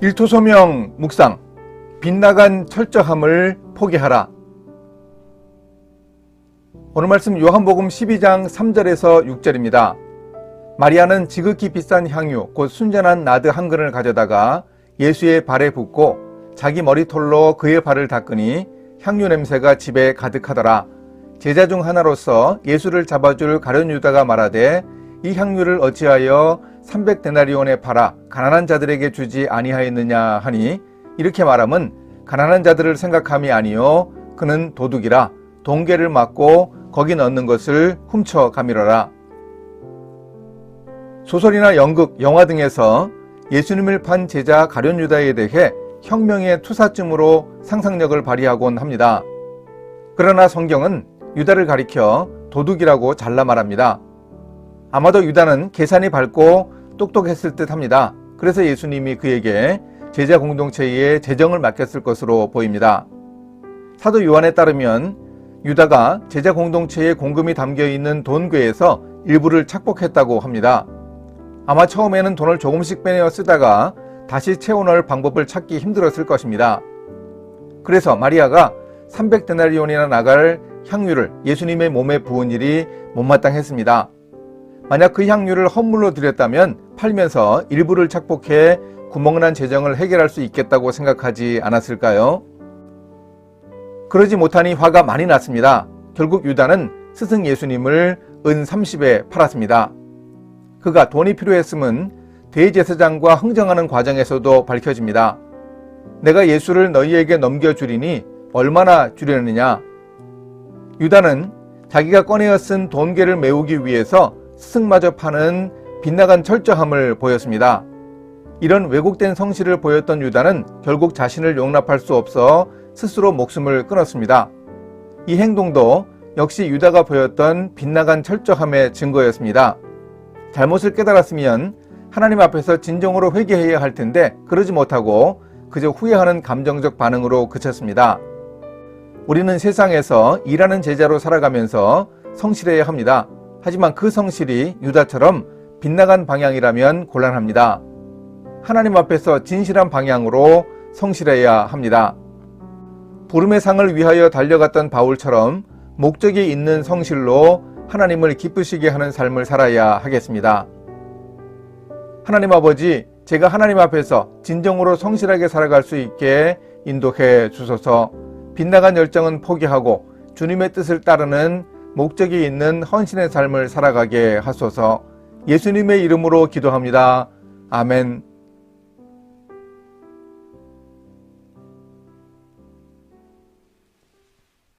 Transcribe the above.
일토소명 묵상 빗나간 철저함을 포기하라 오늘 말씀 요한복음 12장 3절에서 6절입니다. 마리아는 지극히 비싼 향유 곧 순전한 나드 한 근을 가져다가 예수의 발에 붓고 자기 머리털로 그의 발을 닦으니 향유 냄새가 집에 가득하더라. 제자 중 하나로서 예수를 잡아줄 가룟 유다가 말하되 이 향유를 어찌하여 300데나리온에 팔아 가난한 자들에게 주지 아니하였느냐 하니 이렇게 말함은 가난한 자들을 생각함이 아니요 그는 도둑이라 동계를 맞고 거기 넣는 것을 훔쳐 가미러라. 소설이나 연극, 영화 등에서 예수님을 판 제자 가룟 유다에 대해 혁명의 투사쯤으로 상상력을 발휘하곤 합니다. 그러나 성경은 유다를 가리켜 도둑이라고 잘라 말합니다. 아마도 유다는 계산이 밝고 똑똑했을 듯 합니다. 그래서 예수님이 그에게 제자 공동체에 재정을 맡겼을 것으로 보입니다. 사도 요한에 따르면 유다가 제자 공동체에 공금이 담겨 있는 돈괴에서 일부를 착복했다고 합니다. 아마 처음에는 돈을 조금씩 빼내어 쓰다가 다시 채워넣을 방법을 찾기 힘들었을 것입니다. 그래서 마리아가 300데나리온이나 나갈 향유를 예수님의 몸에 부은 일이 못마땅했습니다. 만약 그 향유를 헌물로 드렸다면 팔면서 일부를 착복해 구멍난 재정을 해결할 수 있겠다고 생각하지 않았을까요? 그러지 못하니 화가 많이 났습니다. 결국 유다는 스승 예수님을 은 30에 팔았습니다. 그가 돈이 필요했음은 대제사장과 흥정하는 과정에서도 밝혀집니다. 내가 예수를 너희에게 넘겨주리니 얼마나 주려느냐? 유다는 자기가 꺼내어 쓴 돈계를 메우기 위해서 스승마저 파는 빗나간 철저함을 보였습니다. 이런 왜곡된 성실을 보였던 유다는 결국 자신을 용납할 수 없어 스스로 목숨을 끊었습니다. 이 행동도 역시 유다가 보였던 빗나간 철저함의 증거였습니다. 잘못을 깨달았으면 하나님 앞에서 진정으로 회개해야 할 텐데 그러지 못하고 그저 후회하는 감정적 반응으로 그쳤습니다. 우리는 세상에서 일하는 제자로 살아가면서 성실해야 합니다. 하지만 그 성실이 유다처럼 빗나간 방향이라면 곤란합니다. 하나님 앞에서 진실한 방향으로 성실해야 합니다. 부름의 상을 위하여 달려갔던 바울처럼 목적이 있는 성실로 하나님을 기쁘시게 하는 삶을 살아야 하겠습니다. 하나님 아버지, 제가 하나님 앞에서 진정으로 성실하게 살아갈 수 있게 인도해 주소서 빗나간 열정은 포기하고 주님의 뜻을 따르는 목적이 있는 헌신의 삶을 살아가게 하소서 예수님의 이름으로 기도합니다. 아멘.